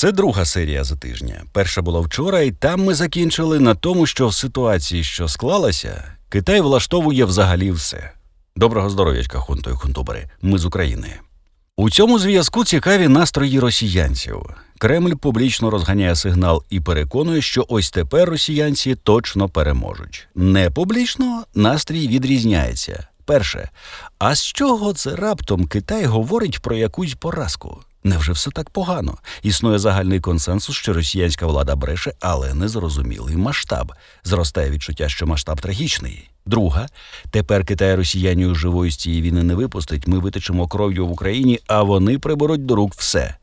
Це друга серія за тижня. Перша була вчора, і там ми закінчили на тому, що в ситуації, що склалася, Китай влаштовує взагалі все. Доброго здоров'ячка, хунто і хунтубери. Ми з України. У цьому зв'язку цікаві настрої росіянців. Кремль публічно розганяє сигнал і переконує, що ось тепер росіянці точно переможуть. Не публічно настрій відрізняється. Перше, а з чого це раптом Китай говорить про якусь поразку? Невже все так погано? Існує загальний консенсус, що росіянська влада бреше, але незрозумілий масштаб. Зростає відчуття, що масштаб трагічний. Друга, тепер Китай росіянів живої з цієї війни не випустить. Ми витечемо кров'ю в Україні, а вони приберуть до рук все.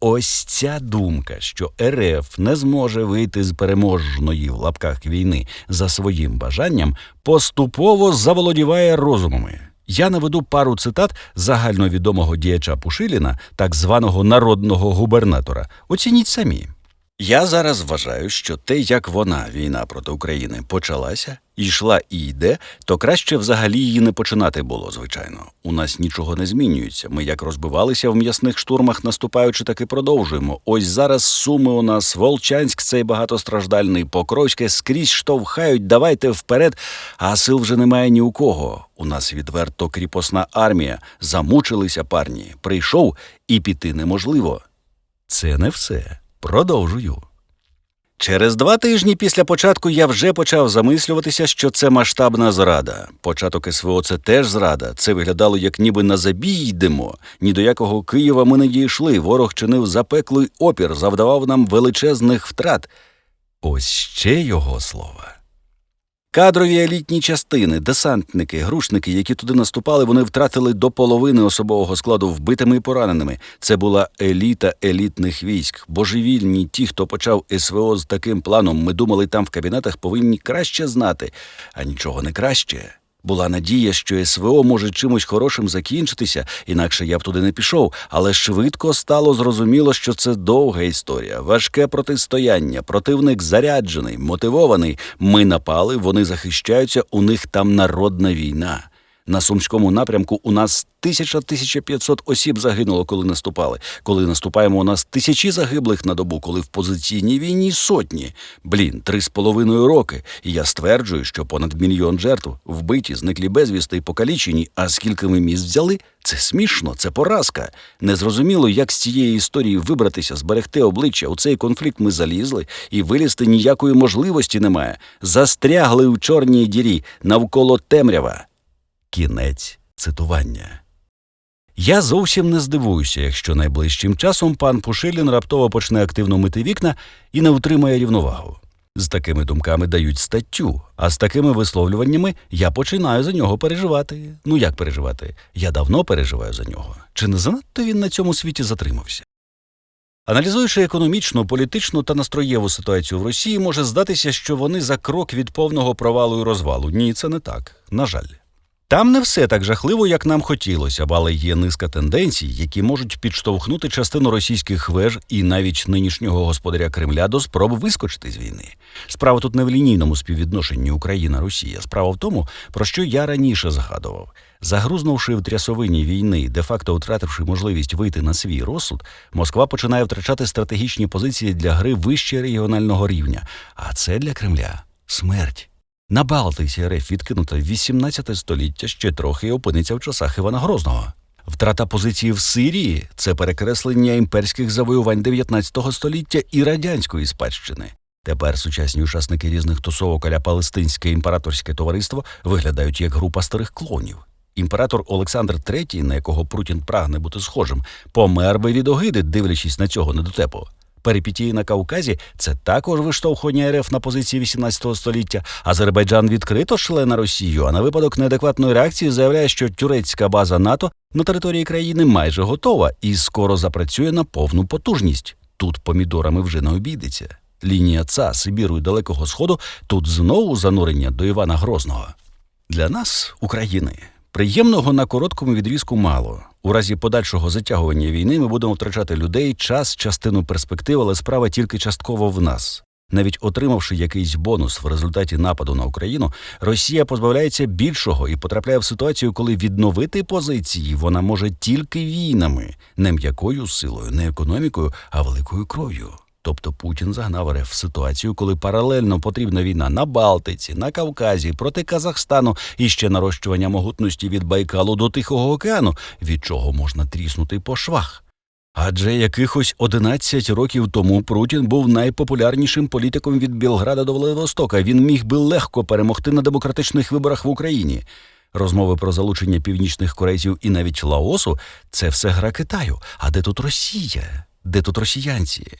Ось ця думка, що РФ не зможе вийти з переможної в лапках війни за своїм бажанням, поступово заволодіває розумами. Я наведу пару цитат загальновідомого діяча Пушиліна, так званого народного губернатора. Оцініть самі. Я зараз вважаю, що те, як вона, війна проти України, почалася, йшла і йде, то краще взагалі її не починати було, звичайно. У нас нічого не змінюється. Ми як розбивалися в м'ясних штурмах, наступаючи, так і продовжуємо. Ось зараз суми у нас, Волчанськ, цей багатостраждальний, Покровське, скрізь штовхають, давайте вперед, а сил вже немає ні у кого. У нас відверто кріпосна армія. Замучилися парні. Прийшов і піти неможливо. Це не все. Продовжую. Через два тижні після початку я вже почав замислюватися, що це масштабна зрада. Початок СВО це теж зрада. Це виглядало, як ніби на забій йдемо. Ні до якого Києва ми не дійшли. Ворог чинив запеклий опір, завдавав нам величезних втрат. Ось ще його слова. Кадрові елітні частини, десантники, грушники, які туди наступали, вони втратили до половини особового складу вбитими і пораненими. Це була еліта елітних військ. Божевільні ті, хто почав СВО з таким планом, ми думали, там в кабінетах повинні краще знати, а нічого не краще. Була надія, що СВО може чимось хорошим закінчитися, інакше я б туди не пішов. Але швидко стало зрозуміло, що це довга історія, важке протистояння. Противник заряджений, мотивований. Ми напали, вони захищаються. У них там народна війна. На сумському напрямку у нас тисяча тисяча п'ятсот осіб загинуло, коли наступали. Коли наступаємо, у нас тисячі загиблих на добу, коли в позиційній війні сотні. Блін, три з половиною роки. І я стверджую, що понад мільйон жертв вбиті, зниклі безвісти і покалічені. А скільки ми міст взяли? Це смішно, це поразка. Незрозуміло, як з цієї історії вибратися, зберегти обличчя. У цей конфлікт ми залізли, і вилізти ніякої можливості немає. Застрягли у чорній дірі навколо темрява. Кінець цитування. Я зовсім не здивуюся, якщо найближчим часом пан Пушилін раптово почне активно мити вікна і не утримає рівновагу. З такими думками дають статтю, а з такими висловлюваннями я починаю за нього переживати. Ну як переживати? Я давно переживаю за нього. Чи не занадто він на цьому світі затримався? Аналізуючи економічну, політичну та настроєву ситуацію в Росії, може здатися, що вони за крок від повного провалу і розвалу. Ні, це не так. На жаль. Там не все так жахливо, як нам хотілося але є низка тенденцій, які можуть підштовхнути частину російських веж і навіть нинішнього господаря Кремля до спроб вискочити з війни. Справа тут не в лінійному співвідношенні Україна-Росія. Справа в тому, про що я раніше згадував. Загрузнувши в трясовині війни, де-факто втративши можливість вийти на свій розсуд, Москва починає втрачати стратегічні позиції для гри вище регіонального рівня. А це для Кремля смерть. На Балтиці РФ відкинута в 18 століття ще трохи опиниться в часах Івана Грозного. Втрата позиції в Сирії це перекреслення імперських завоювань 19 століття і радянської спадщини. Тепер сучасні учасники різних тусовок аля Палестинське імператорське товариство виглядають як група старих клонів. Імператор Олександр III, на якого Путін прагне бути схожим, помер би від огиди, дивлячись на цього недотепу. Перипетії на Кавказі це також виштовхування РФ на позиції 18 століття. Азербайджан відкрито шле на Росію, а на випадок неадекватної реакції заявляє, що тюрецька база НАТО на території країни майже готова і скоро запрацює на повну потужність. Тут помідорами вже не обійдеться. Лінія ЦА Сибіру і Далекого Сходу тут знову занурення до Івана Грозного. Для нас, України, приємного на короткому відрізку мало. У разі подальшого затягування війни ми будемо втрачати людей, час, частину перспектив, але справа тільки частково в нас. Навіть отримавши якийсь бонус в результаті нападу на Україну, Росія позбавляється більшого і потрапляє в ситуацію, коли відновити позиції вона може тільки війнами, не м'якою силою, не економікою, а великою кров'ю. Тобто Путін загнав РФ в ситуацію, коли паралельно потрібна війна на Балтиці, на Кавказі, проти Казахстану і ще нарощування могутності від Байкалу до Тихого океану, від чого можна тріснути по швах. Адже якихось 11 років тому Путін був найпопулярнішим політиком від Білграда до Владивостока. Він міг би легко перемогти на демократичних виборах в Україні. Розмови про залучення північних корейців і навіть Лаосу це все гра Китаю. А де тут Росія? Де тут росіянці?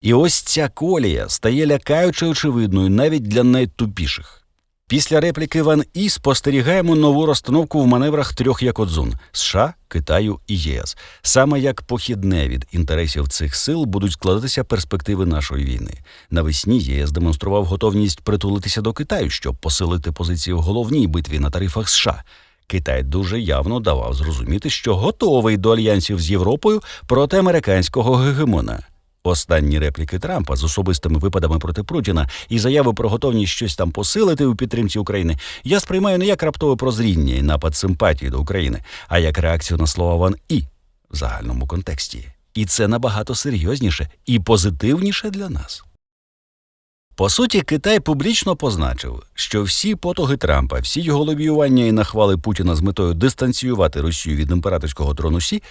І ось ця колія стає лякаюче очевидною навіть для найтупіших. Після репліки Ван І спостерігаємо нову розстановку в маневрах трьох Якодзун США, Китаю і ЄС. Саме як похідне від інтересів цих сил будуть складатися перспективи нашої війни. Навесні ЄС демонстрував готовність притулитися до Китаю, щоб посилити позиції в головній битві на тарифах США. Китай дуже явно давав зрозуміти, що готовий до альянсів з Європою проти американського гегемона. Останні репліки Трампа з особистими випадами проти Путіна і заяви про готовність щось там посилити у підтримці України я сприймаю не як раптове прозріння і напад симпатії до України, а як реакцію на слова Ван І в загальному контексті. І це набагато серйозніше і позитивніше для нас. По суті, Китай публічно позначив, що всі потуги Трампа, всі його лобіювання і нахвали Путіна з метою дистанціювати Росію від імператорського трону Сі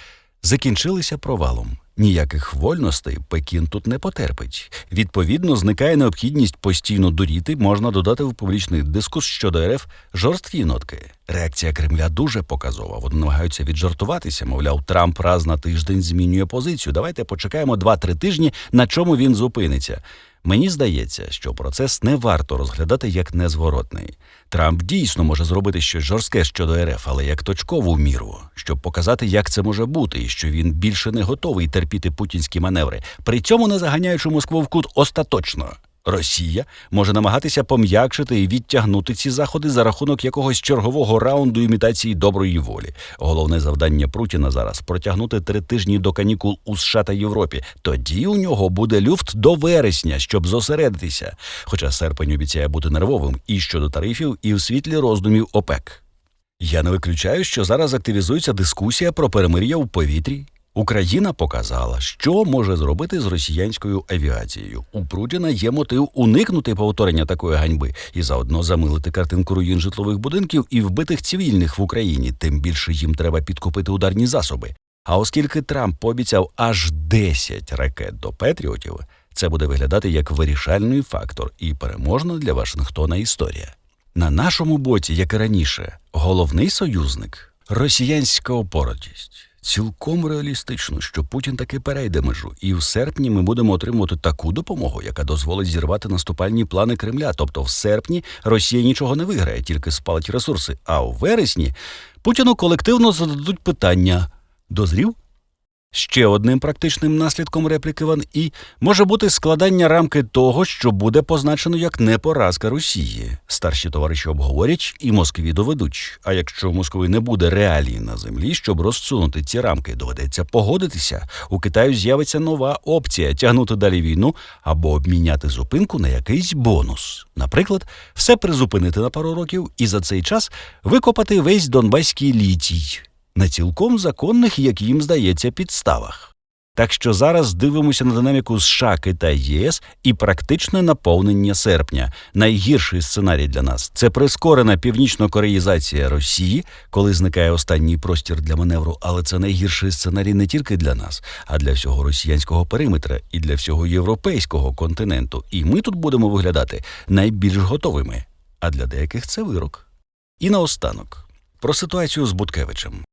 закінчилися провалом. Ніяких вольностей Пекін тут не потерпить. Відповідно, зникає необхідність постійно дуріти, можна додати в публічний дискус щодо РФ жорсткі нотки. Реакція Кремля дуже показова. Вони намагаються віджартуватися. Мовляв, Трамп раз на тиждень змінює позицію. Давайте почекаємо 2-3 тижні, на чому він зупиниться. Мені здається, що процес не варто розглядати як незворотний. Трамп дійсно може зробити щось жорстке щодо РФ, але як точкову міру, щоб показати, як це може бути, і що він більше не готовий терпіти путінські маневри, при цьому не заганяючи Москву в кут остаточно. Росія може намагатися пом'якшити і відтягнути ці заходи за рахунок якогось чергового раунду імітації доброї волі. Головне завдання Путіна зараз протягнути три тижні до канікул у США та Європі. Тоді у нього буде люфт до вересня, щоб зосередитися. Хоча серпень обіцяє бути нервовим і щодо тарифів, і в світлі роздумів ОПЕК. Я не виключаю, що зараз активізується дискусія про перемир'я в повітрі. Україна показала, що може зробити з росіянською авіацією. У Путіна є мотив уникнути повторення такої ганьби і заодно замилити картинку руїн житлових будинків і вбитих цивільних в Україні. Тим більше їм треба підкупити ударні засоби. А оскільки Трамп пообіцяв аж 10 ракет до Петріотів, це буде виглядати як вирішальний фактор і переможна для Вашингтона історія. На нашому боці, як і раніше, головний союзник росіянська опоротість. Цілком реалістично, що Путін таки перейде межу, і в серпні ми будемо отримувати таку допомогу, яка дозволить зірвати наступальні плани Кремля. Тобто, в серпні Росія нічого не виграє, тільки спалить ресурси. А у вересні Путіну колективно зададуть питання: дозрів? Ще одним практичним наслідком репліки Ван І може бути складання рамки того, що буде позначено як непоразка Росії. Старші товариші обговорять і Москві доведуть. А якщо в Москві не буде реалій на землі, щоб розсунути ці рамки, доведеться погодитися. У Китаю з'явиться нова опція тягнути далі війну або обміняти зупинку на якийсь бонус. Наприклад, все призупинити на пару років і за цей час викопати весь Донбаський літій на цілком законних, як їм здається, підставах. Так що зараз дивимося на динаміку США, Китай, ЄС і практичне наповнення серпня. Найгірший сценарій для нас це прискорена північно-кореїзація Росії, коли зникає останній простір для маневру. Але це найгірший сценарій не тільки для нас, а для всього росіянського периметра і для всього європейського континенту. І ми тут будемо виглядати найбільш готовими. А для деяких це вирок. І наостанок про ситуацію з Буткевичем.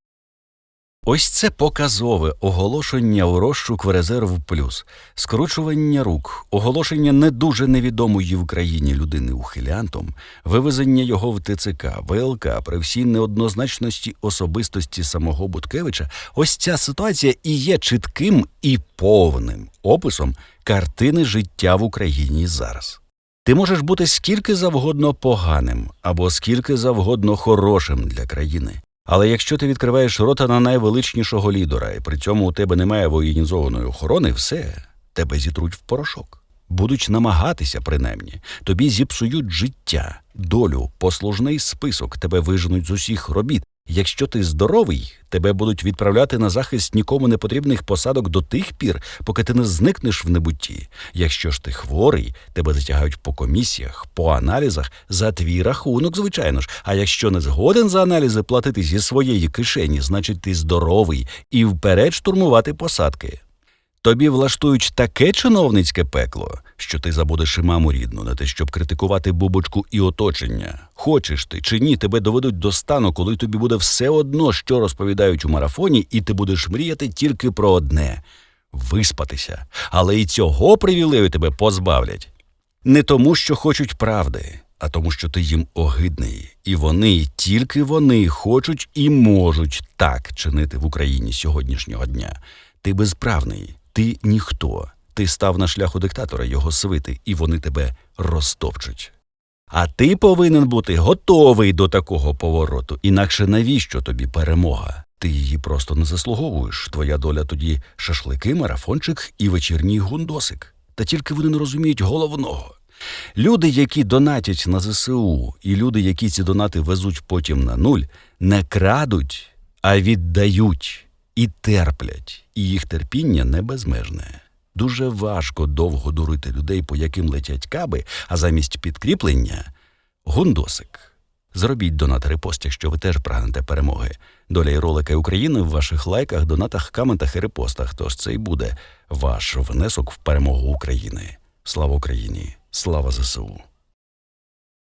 Ось це показове оголошення у розшук в резерв плюс, скручування рук, оголошення не дуже невідомої в країні людини ухилянтом, вивезення його в ТЦК, ВЛК при всій неоднозначності особистості самого Буткевича. Ось ця ситуація і є чітким і повним описом картини життя в Україні зараз. Ти можеш бути скільки завгодно поганим або скільки завгодно хорошим для країни. Але якщо ти відкриваєш рота на найвеличнішого лідера, і при цьому у тебе немає воєнізованої охорони, все тебе зітруть в порошок. будуть намагатися принаймні. Тобі зіпсують життя, долю, послужний список, тебе виженуть з усіх робіт. Якщо ти здоровий, тебе будуть відправляти на захист нікому не потрібних посадок до тих пір, поки ти не зникнеш в небутті. Якщо ж ти хворий, тебе затягають по комісіях, по аналізах за твій рахунок, звичайно ж. А якщо не згоден за аналізи платити зі своєї кишені, значить ти здоровий і вперед штурмувати посадки. Тобі влаштують таке чиновницьке пекло, що ти забудеш і маму рідну на те, щоб критикувати бубочку і оточення. Хочеш ти чи ні, тебе доведуть до стану, коли тобі буде все одно, що розповідають у марафоні, і ти будеш мріяти тільки про одне виспатися. Але і цього привілею тебе позбавлять. Не тому, що хочуть правди, а тому, що ти їм огидний, і вони, тільки вони хочуть і можуть так чинити в Україні сьогоднішнього дня. Ти безправний, ти ніхто. Ти став на шляху диктатора його свити, і вони тебе розтопчуть. А ти повинен бути готовий до такого повороту, інакше навіщо тобі перемога? Ти її просто не заслуговуєш. Твоя доля тоді шашлики, марафончик і вечірній гундосик. Та тільки вони не розуміють головного. Люди, які донатять на ЗСУ, і люди, які ці донати везуть потім на нуль, не крадуть, а віддають і терплять, і їх терпіння не безмежне. Дуже важко довго дурити людей, по яким летять каби, а замість підкріплення гундосик. Зробіть донат репост, якщо ви теж прагнете перемоги. Доля і ролики України в ваших лайках, донатах, коментах і репостах. Тож це і буде ваш внесок в перемогу України. Слава Україні! Слава ЗСУ!